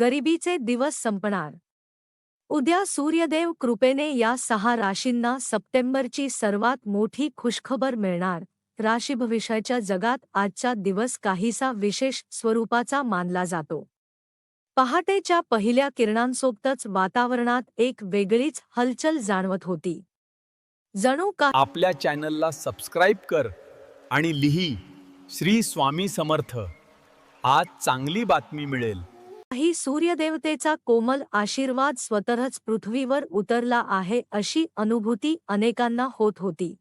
गरिबीचे दिवस संपणार. उद्या सूर्यदेव कृपेने या सहा राशींना सप्टेंबरची सर्वात मोठी खुशखबर मिळणार. राशीभविष्याच्या जगात आजचा दिवस काहीसा विशेष स्वरूपाचा मानला जातो. पहाटेच्या पहिल्या किरणांसोबतच वातावरणात एक वेगळीच हलचल जाणवत होती. जणू का आपल्या चॅनलला सबस्क्राईब कर आणि लिही श्री स्वामी समर्थ. आज चांगली बातमी मिळेल. काही सूर्यदेवतेचा कोमल आशीर्वाद स्वतःच पृथ्वीवर उतरला आहे अशी अनुभूती अनेकांना होत होती.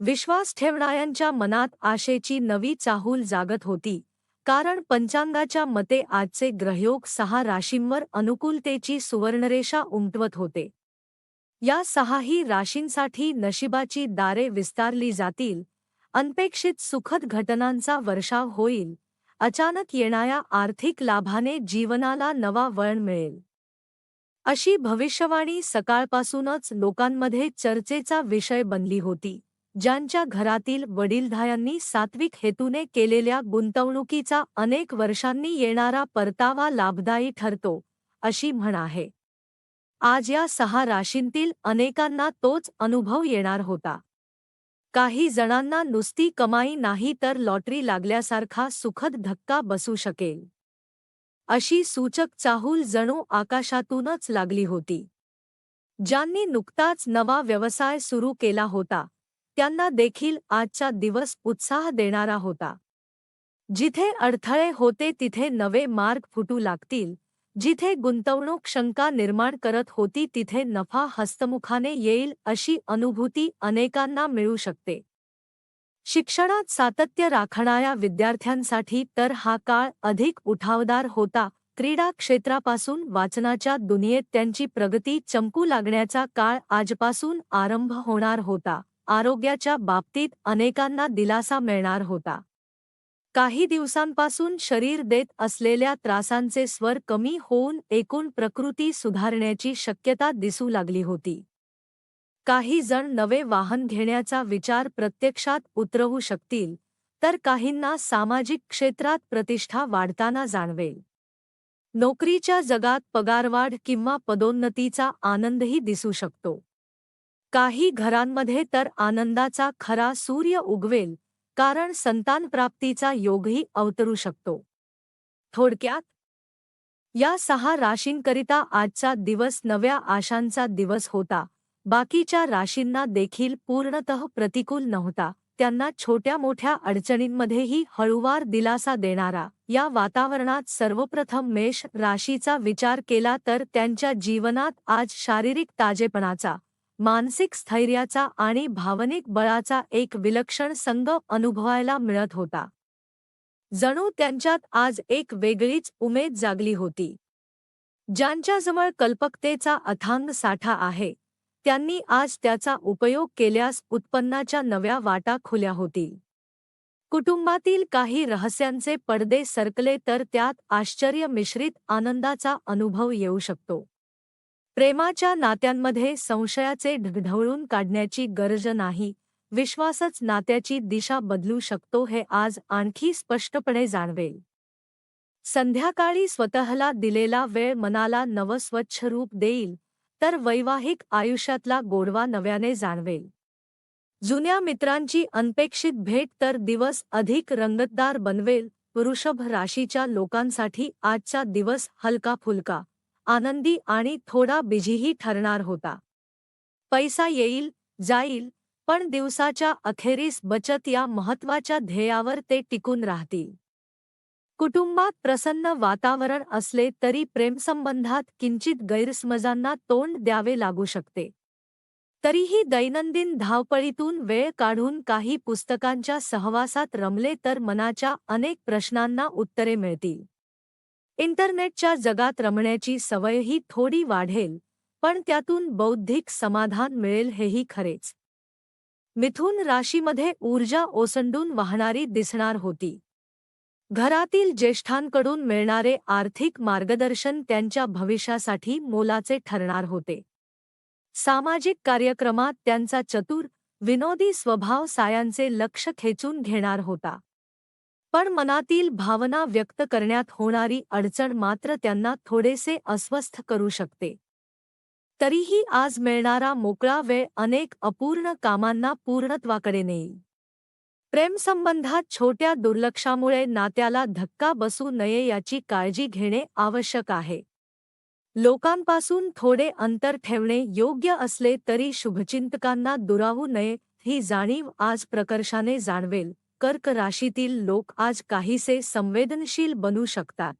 विश्वास ठेवणाऱ्यांच्या मनात आशेची नवी चाहूल जागत होती कारण पंचांगाच्या मते आजचे ग्रहयोग सहा राशींवर अनुकूलतेची सुवर्णरेषा उमटवत होते. या सहाही राशींसाठी नशिबाची दारे विस्तारली जातील अनपेक्षित सुखद घटनांचा वर्षाव होईल. अचानक येणाऱ्या आर्थिक लाभाने जीवनाला नवा वळण मिळेल. अशी भविष्यवाणी सकाळपासूनच लोकांमध्ये चर्चेचा विषय बनली होती ज्यांच्या घरातील वडीलधायांनी सात्विक हेतूने केलेल्या गुंतवणुकीचा अनेक वर्षांनी येणारा परतावा लाभदायी ठरतो अशी म्हण आहे. आज या सहा राशींतील अनेकांना तोच अनुभव येणार होता. काही जणांना नुसती कमाई नाही तर लॉटरी लागल्यासारखा सुखद धक्का बसू शकेल. अशी सूचक चाहूल जणू आकाशातूनच लागली होती. ज्यांनी नुकताच नवा व्यवसाय सुरू केला होता त्यांना देखील आजचा दिवस उत्साह देणारा होता. जिथे अडथळे होते तिथे नवे मार्ग फुटू लागतील जिथे गुंतवणूक शंका निर्माण करत होती तिथे नफा हस्तमुखाने येईल अशी अनुभूती अनेकांना मिळू शकते. शिक्षणात सातत्य राखणाऱ्या विद्यार्थ्यांसाठी तर हा काळ अधिक उठावदार होता. क्रीडा क्षेत्रापासून वाचनाच्या दुनियेत त्यांची प्रगती चमकू लागण्याचा काळ आजपासून आरंभ होणार होता. आरोग्याच्या बाबतीत अनेकांना दिलासा मिळणार होता. काही दिवसांपासून शरीर देत असलेल्या त्रासांचे स्वर कमी होऊन एकूण प्रकृती सुधारण्याची शक्यता दिसू लागली होती. काही जण नवे वाहन घेण्याचा विचार प्रत्यक्षात उतरवू शकतील तर काहींना सामाजिक क्षेत्रात प्रतिष्ठा वाढताना जाणवेल. नोकरीच्या जगात पगारवाढ किंवा पदोन्नतीचा आनंदही दिसू शकतो. काही घरांमध्ये तर आनंदाचा खरा सूर्य उगवेल कारण संतानप्राप्तीचा योगही अवतरू शकतो. थोडक्यात या सहा राशींकरिता आजचा दिवस नव्या आशांचा दिवस होता. बाकीच्या राशींना देखील पूर्णतः प्रतिकूल नव्हता. त्यांना छोट्या मोठ्या अडचणींमध्येही हळूवार दिलासा देणारा या वातावरणात सर्वप्रथम मेष राशीचा विचार केला तर त्यांच्या जीवनात आज शारीरिक ताजेपणाचा मानसिक स्थैर्याचा आणि भावनिक बळाचा एक विलक्षण संघ अनुभवायला मिळत होता. जणू त्यांच्यात आज एक वेगळीच उमेद जागली होती. ज्यांच्याजवळ कल्पकतेचा अथांग साठा आहे त्यांनी आज त्याचा उपयोग केल्यास उत्पन्नाच्या नव्या वाटा खुल्या होतील. कुटुंबातील काही रहस्यांचे पडदे सरकले तर त्यात आश्चर्य मिश्रित आनंदाचा अनुभव येऊ शकतो. प्रेमाच्या नात्यांमध्ये संशयाचे ढढवळून काढण्याची गरज नाही. विश्वासच नात्याची दिशा बदलू शकतो हे आज आणखी स्पष्टपणे जाणवेल. संध्याकाळी स्वतःला दिलेला वेळ मनाला नवस्वच्छ रूप देईल तर वैवाहिक आयुष्यातला गोडवा नव्याने जाणवेल. जुन्या मित्रांची अनपेक्षित भेट तर दिवस अधिक रंगतदार बनवेल वृषभ राशीच्या लोकांसाठी आजचा दिवस हलका फुलका. आनंदी आणि थोडा बिझीही ठरणार होता. पैसा येईल जाईल पण दिवसाच्या अखेरीस बचत या महत्त्वाच्या ध्येयावर ते टिकून राहतील. कुटुंबात प्रसन्न वातावरण असले तरी प्रेमसंबंधात किंचित गैरसमजांना तोंड द्यावे लागू शकते. तरीही दैनंदिन धावपळीतून वेळ काढून काही पुस्तकांच्या सहवासात रमले तर मनाच्या अनेक प्रश्नांना उत्तरे मिळतील. इंटरनेटच्या जगात रमण्याची सवयही थोडी वाढेल, पण बौद्धिक समाधान मिळेल हेही खरेच. मिथुन राशीमध्ये ऊर्जा ओसंडून वाहणारी दिसणार होती. घरातील ज्येष्ठांकडून मिळणारे आर्थिक मार्गदर्शन त्यांच्या भविष्यासाठी मोलाचे ठरणार होते. सामाजिक कार्यक्रमात त्यांचा चतुर, विनोदी स्वभाव सायांचे लक्ष खेचून घेणार होता. पण मनातील भावना व्यक्त करण्यात होणारी अडचण मात्र त्यांना थोडेसे अस्वस्थ करू शकते. तरीही आज मिळणारा मोकळा वेळ अनेक अपूर्ण कामांना पूर्णत्वाकडे नेईल. प्रेमसंबंधात छोट्या दुर्लक्षामुळे नात्याला धक्का बसू नये याची काळजी घेणे आवश्यक आहे. लोकांपासून थोडे अंतर ठेवणे योग्य असले तरी शुभचिंतकांना दुरावू नये ही जाणीव आज प्रकर्षाने जाणवेल. कर्क राशीतील लोक आज काहीसे संवेदनशील बनू शकतात.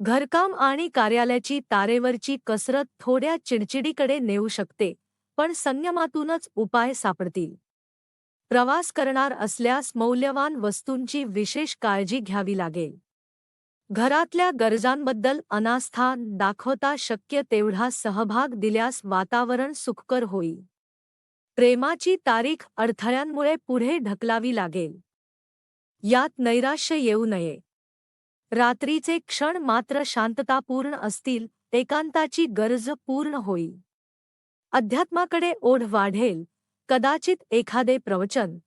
घरकाम आणि कार्यालयाची तारेवरची कसरत थोड्या चिडचिडीकडे नेऊ शकते पण संयमातूनच उपाय सापडतील. प्रवास करणार असल्यास मौल्यवान वस्तूंची विशेष काळजी घ्यावी लागेल. घरातल्या गरजांबद्दल अनास्था दाखवता शक्य तेवढा सहभाग दिल्यास वातावरण सुखकर होईल. प्रेमाची तारीख अडथळ्यांमुळे पुढे ढकलावी लागेल. यात नैराश्य येऊ नये. रात्रीचे क्षण मात्र शांततापूर्ण असतील एकांताची गरज पूर्ण होईल. अध्यात्माकडे ओढ वाढेल. कदाचित एखादे प्रवचन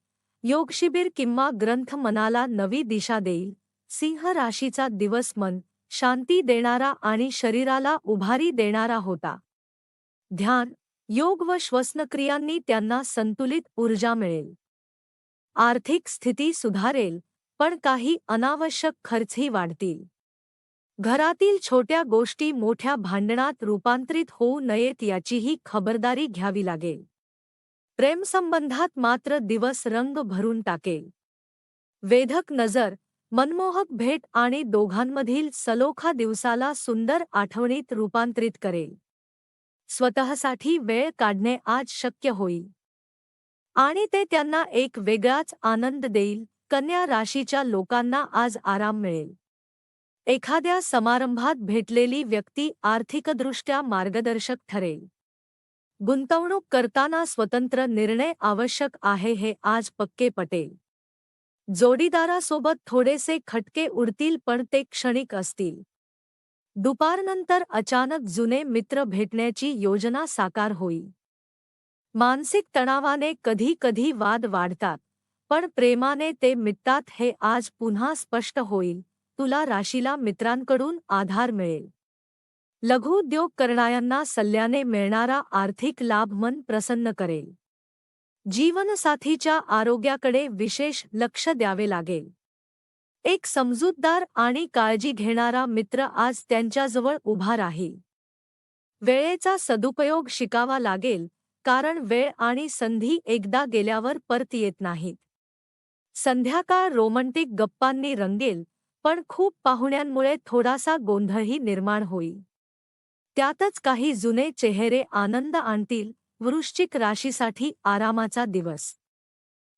योगशिबिर किंवा ग्रंथ मनाला नवी दिशा देईल. सिंह राशीचा दिवस मन शांती देणारा आणि शरीराला उभारी देणारा होता. ध्यान योग व श्वसनक्रियांनी त्यांना संतुलित ऊर्जा मिळेल. आर्थिक स्थिती सुधारेल पण काही अनावश्यक खर्चही वाढतील. घरातील छोट्या गोष्टी मोठ्या भांडणात रूपांतरित होऊ नयेत याचीही खबरदारी घ्यावी लागेल. प्रेमसंबंधात मात्र दिवस रंग भरून टाकेल. वेधक नजर मनमोहक भेट आणि दोघांमधील सलोखा दिवसाला सुंदर आठवणीत रूपांतरित करेल. स्वतःसाठी वेळ काढणे आज शक्य होईल. आणि ते त्यांना एक वेगळाच आनंद देईल. कन्या राशीच्या लोकांना आज आराम मिळेल. एखाद्या समारंभात भेटलेली व्यक्ती आर्थिकदृष्ट्या मार्गदर्शक ठरेल. गुंतवणूक करताना स्वतंत्र निर्णय आवश्यक आहे हे आज पक्के पटेल. जोडीदारासोबत थोडेसे खटके उडतील पण ते क्षणिक असतील. दुपारनंतर अचानक जुने मित्र भेटण्याची योजना साकार होई. मानसिक तणावाने कधी कधी वाद वाढतात पण प्रेमाने ते मिटतात हे आज पुन्हा स्पष्ट होईल तुला राशीला मित्रांकडून आधार मिळेल. लघुउद्योग करणाऱ्यांना सल्ल्याने मिळणारा आर्थिक लाभ मन प्रसन्न करेल. जीवनसाथीच्या आरोग्याकडे विशेष लक्ष द्यावे लागेल. एक समजूतदार आणि काळजी घेणारा मित्र आज त्यांच्याजवळ उभा राहील. वेळेचा सदुपयोग शिकावा लागेल कारण वेळ आणि संधी एकदा गेल्यावर परत येत नाहीत. संध्याकाळ रोमंटिक गप्पांनी रंगेल पण खूप पाहुण्यांमुळे थोडासा गोंधळही निर्माण होईल. त्यातच काही जुने चेहरे आनंद आणतील वृश्चिक राशीसाठी आरामाचा दिवस.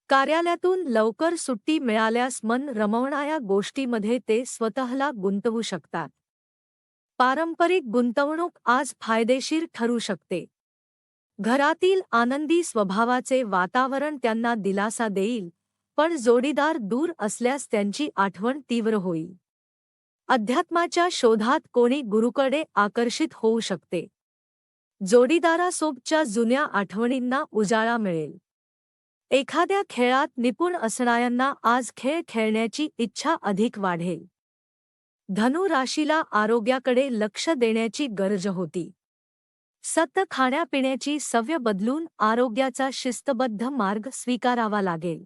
कार्यालयातून लवकर सुट्टी मिळाल्यास मन रमवणाऱ्या गोष्टीमध्ये ते स्वतःला गुंतवू शकतात. पारंपरिक गुंतवणूक आज फायदेशीर ठरू शकते. घरातील आनंदी स्वभावाचे वातावरण त्यांना दिलासा देईल पण जोडीदार दूर असल्यास त्यांची आठवण तीव्र होईल. अध्यात्माच्या शोधात कोणी गुरुकडे आकर्षित होऊ शकते. जोडीदारासोबच्या जुन्या आठवणींना उजाळा मिळेल. एखाद्या खेळात निपुण असणाऱ्यांना आज खेळ खेळण्याची इच्छा अधिक वाढेल. धनु राशीला आरोग्याकडे लक्ष देण्याची गरज होती. सत खाण्यापिण्याची सव्य बदलून आरोग्याचा शिस्तबद्ध मार्ग स्वीकारावा लागेल.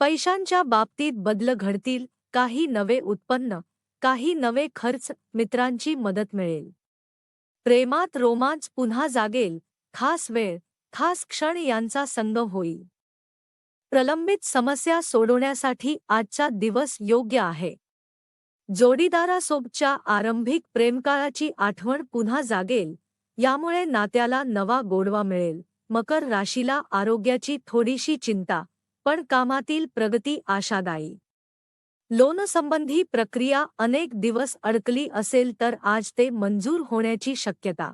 पैशांच्या बाबतीत बदल घडतील काही नवे उत्पन्न काही नवे खर्च मित्रांची मदत मिळेल. प्रेमात रोमांच पुन्हा जागेल खास वेळ खास क्षण यांचा संग होईल. प्रलंबित समस्या सोडवण्यासाठी आजचा दिवस योग्य आहे. जोडीदारासोबच्या आरंभिक प्रेमकाळाची आठवण पुन्हा जागेल यामुळे नात्याला नवा गोडवा मिळेल. मकर राशीला आरोग्याची थोडीशी चिंता पण कामातील प्रगती आशादायी. लोनसंबंधी प्रक्रिया अनेक दिवस अडकली असेल तर आज ते मंजूर होण्याची शक्यता.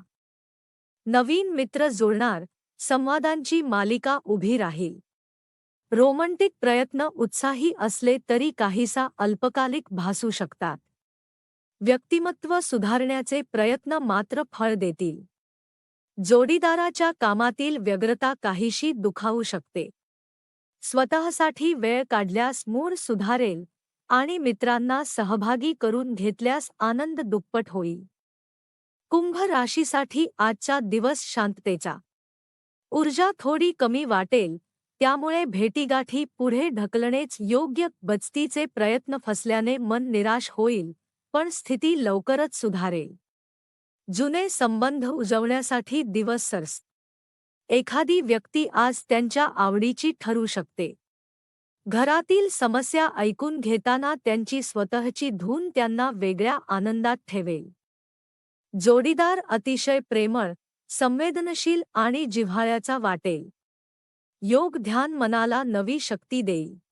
नवीन मित्र जुळणार संवादांची मालिका उभी राहील. रोमंटिक प्रयत्न उत्साही असले तरी काहीसा अल्पकालिक भासू शकतात. व्यक्तिमत्व सुधारण्याचे प्रयत्न मात्र फळ देतील. जोडीदाराच्या कामातील व्यग्रता काहीशी दुखावू शकते. स्वतःसाठी वेळ काढल्यास मूड सुधारेल आणि मित्रांना सहभागी करून घेतल्यास आनंद दुप्पट होईल. कुंभ राशीसाठी आजचा दिवस शांततेचा. ऊर्जा थोडी कमी वाटेल त्यामुळे भेटीगाठी पुढे ढकलणेच योग्य बचतीचे प्रयत्न फसल्याने मन निराश होईल पण स्थिती लवकरच सुधारेल. जुने संबंध उजवण्यासाठी दिवस सरस. एखादी व्यक्ती आज त्यांच्या आवडीची ठरू शकते. घरातील समस्या ऐकून घेताना त्यांची स्वतःची धून त्यांना वेगळ्या आनंदात ठेवेल. जोडीदार अतिशय प्रेमळ संवेदनशील आणि जिव्हाळ्याचा वाटेल. योग ध्यान मनाला नवी शक्ती देईल.